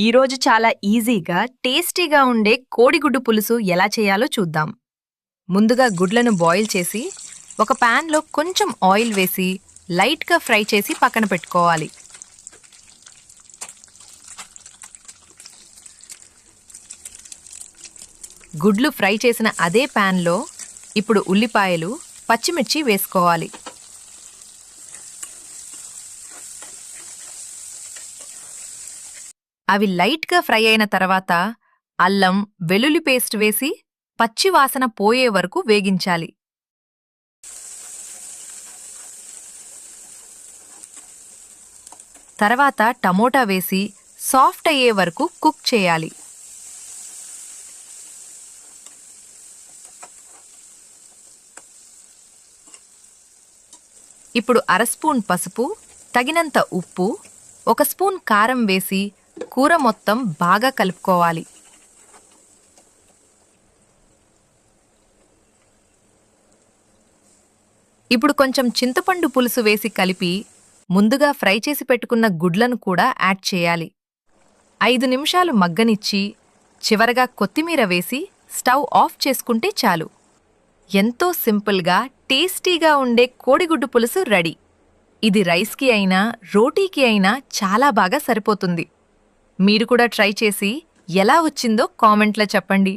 ఈరోజు చాలా ఈజీగా టేస్టీగా ఉండే కోడిగుడ్డు పులుసు ఎలా చేయాలో చూద్దాం. ముందుగా గుడ్లను బాయిల్ చేసి ఒక ప్యాన్లో కొంచెం ఆయిల్ వేసి లైట్గా ఫ్రై చేసి పక్కన పెట్టుకోవాలి. గుడ్లు ఫ్రై చేసిన అదే ప్యాన్లో ఇప్పుడు ఉల్లిపాయలు పచ్చిమిర్చి వేసుకోవాలి. అవి లైట్గా ఫ్రై అయిన తర్వాత అల్లం వెల్లుల్లి పేస్ట్ వేసి పచ్చివాసన పోయే వరకు వేగించాలి. తర్వాత టమోటా వేసి సాఫ్ట్ అయ్యే వరకు కుక్ చేయాలి. ఇప్పుడు అర స్పూన్ పసుపు తగినంత ఉప్పు ఒక స్పూన్ కారం వేసి కూర మొత్తం బాగా కలుపుకోవాలి. ఇప్పుడు కొంచెం చింతపండు పులుసు వేసి కలిపి ముందుగా ఫ్రై చేసి పెట్టుకున్న గుడ్లను కూడా యాడ్ చేయాలి. ఐదు నిమిషాలు మగ్గనిచ్చి చివరగా కొత్తిమీర వేసి స్టవ్ ఆఫ్ చేసుకుంటే చాలు. ఎంతో సింపుల్గా టేస్టీగా ఉండే కోడిగుడ్డు పులుసు రెడీ. ఇది రైస్కి అయినా రోటీకి అయినా చాలా బాగా సరిపోతుంది. మీరు కూడా ట్రై చేసి ఎలా వచ్చిందో కామెంట్లో చెప్పండి.